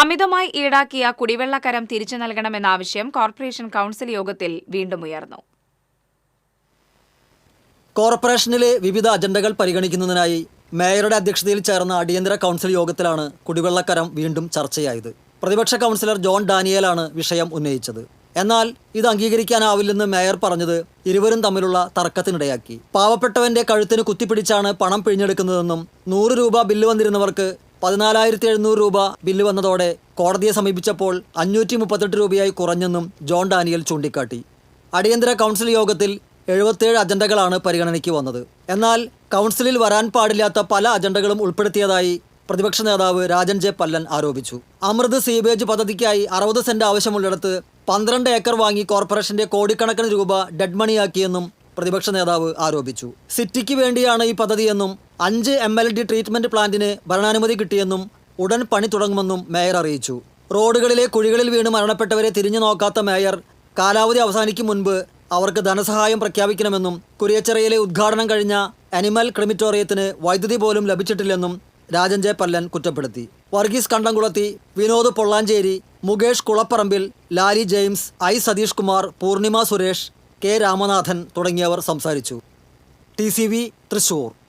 അമിതമായി ഈടാക്കിയ കുടിവെള്ളക്കരം തിരിച്ചു നൽകണമെന്ന ആവശ്യം കോർപ്പറേഷൻ കൌൺസിൽ യോഗത്തിൽ വീണ്ടും ഉയർന്നു. കോർപ്പറേഷനിലെ വിവിധ അജണ്ടകൾ പരിഗണിക്കുന്നതിനായി മേയറുടെ അധ്യക്ഷതയിൽ ചേർന്ന അടിയന്തര കൗൺസിൽ യോഗത്തിലാണ് കുടിവെള്ളക്കരം വീണ്ടും ചർച്ചയായത്. പ്രതിപക്ഷ കൗൺസിലർ ജോൺ ഡാനിയേലാണ് വിഷയം ഉന്നയിച്ചത്. എന്നാൽ ഇത് അംഗീകരിക്കാനാവില്ലെന്ന് മേയർ പറഞ്ഞത് ഇരുവരും തമ്മിലുള്ള തർക്കത്തിനിടയാക്കി. പാവപ്പെട്ടവന്റെ കഴുത്തിന് കുത്തിപ്പിടിച്ചാണ് പണം പിഴിഞ്ഞെടുക്കുന്നതെന്നും നൂറ് രൂപ ബില്ല് വന്നിരുന്നവർക്ക് പതിനാലായിരത്തി എഴുന്നൂറ് രൂപ ബില്ല് വന്നതോടെ കോടതിയെ സമീപിച്ചപ്പോൾ അഞ്ഞൂറ്റി മുപ്പത്തെട്ട് രൂപയായി കുറഞ്ഞെന്നും ജോൺ ഡാനിയൽ ചൂണ്ടിക്കാട്ടി. അടിയന്തര കൗൺസിൽ യോഗത്തിൽ എഴുപത്തേഴ് അജണ്ടകളാണ് പരിഗണനയ്ക്ക് വന്നത്. എന്നാൽ കൗൺസിലിൽ വരാൻ പാടില്ലാത്ത പല അജണ്ടകളും ഉൾപ്പെടുത്തിയതായി പ്രതിപക്ഷ നേതാവ് രാജൻ ജെ പല്ലൻ ആരോപിച്ചു. അമൃത് സീവേജ് പദ്ധതിക്കായി അറുപത് സെന്റ് ആവശ്യമുള്ളിടത്ത് പന്ത്രണ്ട് ഏക്കർ വാങ്ങി കോർപ്പറേഷന്റെ കോടിക്കണക്കിന് രൂപ ഡെഡ് മണിയാക്കിയെന്നും പ്രതിപക്ഷ നേതാവ് ആരോപിച്ചു. സിറ്റിക്ക് വേണ്ടിയാണ് ഈ പദ്ധതിയെന്നും അഞ്ച് എം എൽ ഡി ട്രീറ്റ്മെന്റ് പ്ലാന്റിന് ഭരണാനുമതി കിട്ടിയെന്നും ഉടൻ പണി തുടങ്ങുമെന്നും മേയർ അറിയിച്ചു. റോഡുകളിലെ കുഴികളിൽ വീണ് മരണപ്പെട്ടവരെ തിരിഞ്ഞു നോക്കാത്ത മേയർ കാലാവധി അവസാനിക്കും മുൻപ് അവർക്ക് ധനസഹായം പ്രഖ്യാപിക്കണമെന്നും കുരിയച്ചിറയിലെ ഉദ്ഘാടനം കഴിഞ്ഞ അനിമൽ ക്രിമിറ്റോറിയത്തിന് വൈദ്യുതി പോലും ലഭിച്ചിട്ടില്ലെന്നും രാജൻ ജെ പല്ലൻ കുറ്റപ്പെടുത്തി. Varghese Kandamkulathy Vinod Pollanchery Mukesh Kulapparambil Lali James I Satheesh Kumar Poornima Suresh K Ramanathan തുടങ്ങിയവർ സംസാരിച്ചു. ടി തൃശൂർ.